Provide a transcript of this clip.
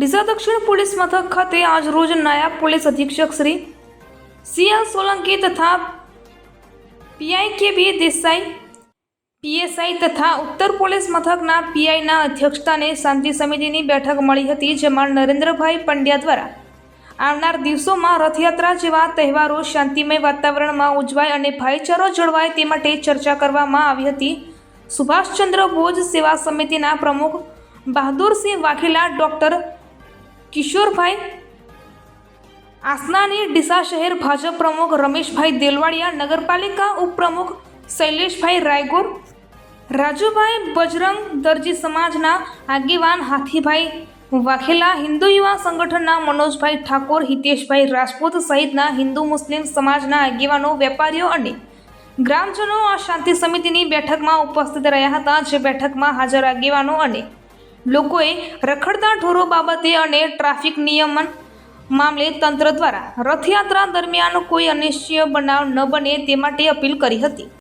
દક્ષિણ પોલીસ મથક ખાતે આજરોજ નાયબ પોલીસ અધિક્ષક શ્રી સીએલ સોલંકી તથા પીઆઈ કે બી દેસાઈ, પીએસઆઈ તથા ઉત્તર પોલીસ મથકના પીઆઈના અધ્યક્ષતાને શાંતિ સમિતિની બેઠક મળી હતી, જેમાં નરેન્દ્રભાઈ પંડ્યા દ્વારા આવનાર દિવસોમાં રથયાત્રા જેવા તહેવારો શાંતિમય વાતાવરણમાં ઉજવાય અને ભાઈચારો જળવાય તે માટે ચર્ચા કરવામાં આવી હતી. સુભાષચંદ્ર બોઝ સેવા સમિતિના પ્રમુખ બહાદુરસિંહ વાઘેલા ડૉક્ટર કિશોરભાઈ આસનાની ડીસા શહેર ભાજપ પ્રમુખ રમેશભાઈ દેલવાડિયા, નગરપાલિકા ઉપપ્રમુખ શૈલેષભાઈ રાયગોર, રાજુભાઈ બજરંગ દરજી સમાજના આગેવાન હાથીભાઈ વાઘેલા, હિન્દુ યુવા સંગઠનના મનોજભાઈ ઠાકોર, હિતેશભાઈ રાજપૂત સહિતના હિન્દુ મુસ્લિમ સમાજના આગેવાનો, વેપારીઓ અને ગ્રામજનો આ શાંતિ સમિતિની બેઠકમાં ઉપસ્થિત રહ્યા હતા, જે બેઠકમાં હાજર આગેવાનો અને લોકોએ રખડતા ઢોરો બાબતે અને ટ્રાફિક નિયમન મામલે તંત્ર દ્વારા રથયાત્રા દરમિયાન કોઈ અનિશ્ચય બનાવ ન બને તે માટે અપીલ કરી હતી.